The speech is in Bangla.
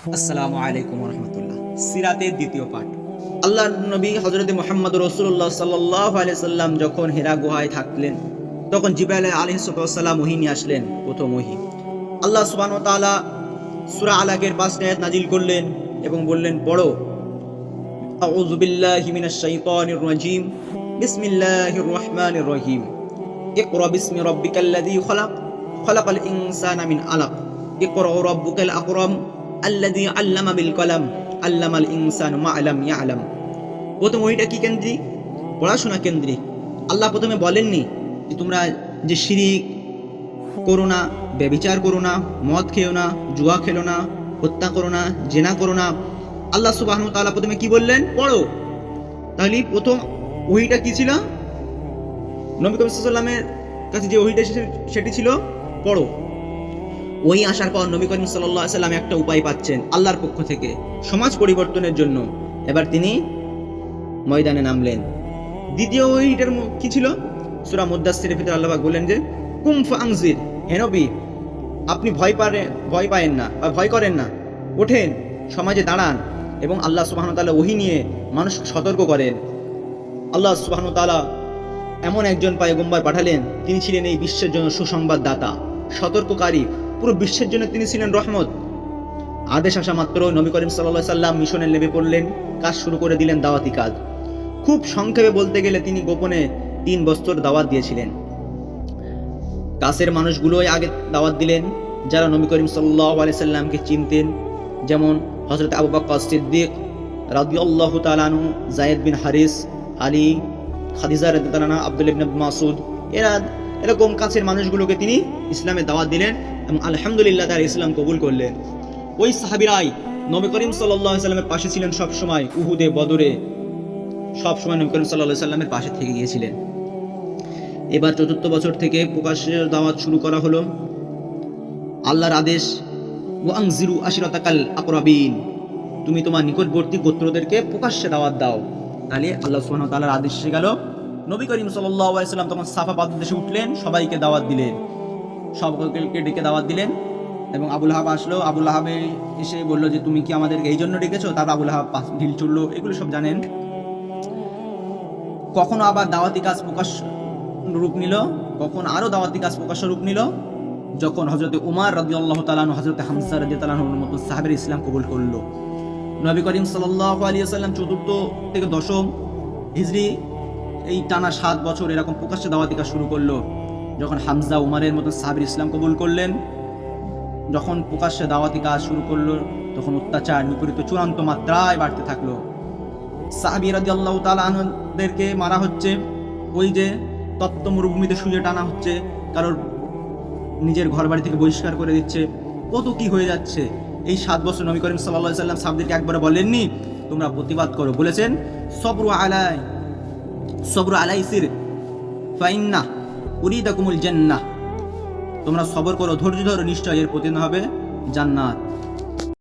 আসসালামু আলাইকুম রহমতুল্লাহ সিরাতের দ্বিতীয় পাঠ। আল্লাহ নবী হজরত মোহাম্মদ রসুল্লাহ সাল্লাহ সাল্লাম যখন হেরা গুহায় থাকলেন, তখন জিবাইল আলী সুফাল্লাম ওহিনী আসলেন, প্রথম ওহি। আল্লাহ সুবান তালা সুরা আলাকের পাঁচ নায়াত নাজিল করলেন এবং বললেন, পড়ো। আউযুবিল্লাহি মিনাশ শাইতানির রাজিম। বিসমিল্লাহির রহমানির রহিম। ইকরা বিসমি রব্বিকাল্লাযী খলাক। খলাকাল ইনসানা মিন আলাক। ইকরা রাব্বুকাল আকরাম। আল্লাদি আল্লামা বিল কলাম আল্লাম আল ইনসান মা আলাম ইয়া আলাম প্রথম ওইটা কি কেন্দ্রিক? পড়াশোনা কেন্দ্রিক। আল্লাহ প্রথমে বলেননি যে তোমরা যে শিরিক করো না, ব্যবিচার করো না, মদ খেও না, জুয়া খেলো না, হত্যা করো না, জেনা করো না। আল্লাহ সুবাহ তাল্লাহ প্রথমে কি বললেন? পড়ো। তাহলে প্রথম ওহিটা কী ছিল? নবী কবিসাল্লামের কাছে যে ওহিটা সেটি ছিল পড়ো। ওই আসার পর নবী করিম সাল্লাহ সাল্লাম একটা উপায় পাচ্ছেন আল্লাহর পক্ষ থেকে। সমাজ পরিবর্তনের জন্য। এবার তিনি ময়দানে নামলেন। দ্বিতীয় ওইটার কি ছিল? সুরা মুদাসিরের ভিতরে আল্লাহবাক বললেন যে কুমফ আংজির হেনবি আপনি ভয় পারে ভয় পায়েন না বা ভয় করেন না। ওঠেন, সমাজে দাঁড়ান এবং আল্লাহ সুবাহন তাআলা ওহি নিয়ে মানুষ সতর্ক করেন। আল্লাহ সুবাহন তাআলা এমন একজন পায়ে পায়গম্বার পাঠালেন। তিনি ছিলেন এই বিশ্বের জন্য সুসংবাদদাতা, সতর্ককারী পুরো বিশ্বের জন্য তিনি ছিলেন রহমত। আদেশ আসা মাত্র নবী করিম সাল্লাহ সাল্লাম মিশনে নেমে পড়লেন, কাজ শুরু করে দিলেন দাওয়াতি কাজ। খুব সংক্ষেপে বলতে গেলে তিনি গোপনে তিন বছর দাওয়াত দিয়েছিলেন। কাছের মানুষগুলোই আগে দাওয়াত দিলেন, যারা নবী করিম সাল্লাহ আলি সাল্লামকে চিনতেন, যেমন হজরত আবু বাক্কা সিদ্দিক রাদিয়াল্লাহু তালানু জায়েদ বিন হারিস, আলী, খাদিজা আবদুল আব্দুল ইবনে মাসুদ এরা এরকম কাছের মানুষগুলোকে তিনি ইসলামে দাওয়াত দিলেন। এবং আলহামদুলিল্লাহ তার ইসলাম কবুল করলেন ওই সাহাবিরাই নবী করিম সাল্লাহ সাল্লামের পাশে ছিলেন সব সময় উহুদে, বদরে সব সময় নবী করিম সাল্লাহ সাল্লামের পাশে থেকে গিয়েছিলেন। এবার চতুর্থ বছর থেকে প্রকাশের দাওয়াত শুরু করা হলো। আল্লাহর আদেশ ওয়াং জিরু আশিরতাকাল আকরাবিন তুমি তোমার নিকটবর্তী গোত্রদেরকে প্রকাশ্যে দাওয়াত দাও। তাহলে আল্লাহ ওয়া তাআলার আদেশ এসে গেল। নবী করিম আলাইহি সাল্লাম তখন সাফা পাদদেশে উঠলেন, সবাইকে দাওয়াত দিলেন। সকলকে ডেকে দাওয়াত দিলেন এবং আবুল হাব আসলো। আবুল হাবে এসে বলল যে, তুমি কি আমাদেরকে এই জন্য ডেকেছো? তারপর আবুল হাব ঢিল চুড়লো এগুলো সব জানেন। কখনো আবার দাওয়াতি কাজ প্রকাশ রূপ নিল, কখন আরও দাওয়াতি কাজ প্রকাশ্য রূপ নিল, যখন হজরত উমার রাজি আল্লাহ তালানু হজরত হামসা রাজি তালানুর মতো সাহাবের ইসলাম কবুল করল। নবী করিম সাল্লাহ আলী সাল্লাম চতুর্থ থেকে দশম হিজরি এই টানা সাত বছর এরকম প্রকাশ্যে দাওয়াতি কাজ শুরু করল। যখন হামজা উমারের মতো সাহাবের ইসলাম কবুল করলেন, যখন প্রকাশ্যে দাওয়াতি কাজ শুরু করল, তখন অত্যাচার, বিপরীত চূড়ান্ত মাত্রায় বাড়তে থাকল। সাহাবি রাজি আল্লাহ মারা হচ্ছে। ওই যে তত্ত্ব মরুভূমিতে শুয়ে টানা হচ্ছে, কারোর নিজের ঘর বাড়ি থেকে বহিষ্কার করে দিচ্ছে। কত কি হয়ে যাচ্ছে? এই সাত বছর নবী করিম সাল্লাহ সাল্লাম সাহাবদেরকে একবারে বলেননি, তোমরা প্রতিবাদ করো। বলেছেন, সবরু আলাই, সবরু আলাইসির, ফাইন্না উরিদাকুমুল জান্নাহ। তোমরা সবর করো ধৈর্য ধরো নিশ্চয় এর প্রতিদান হবে জান্নাত।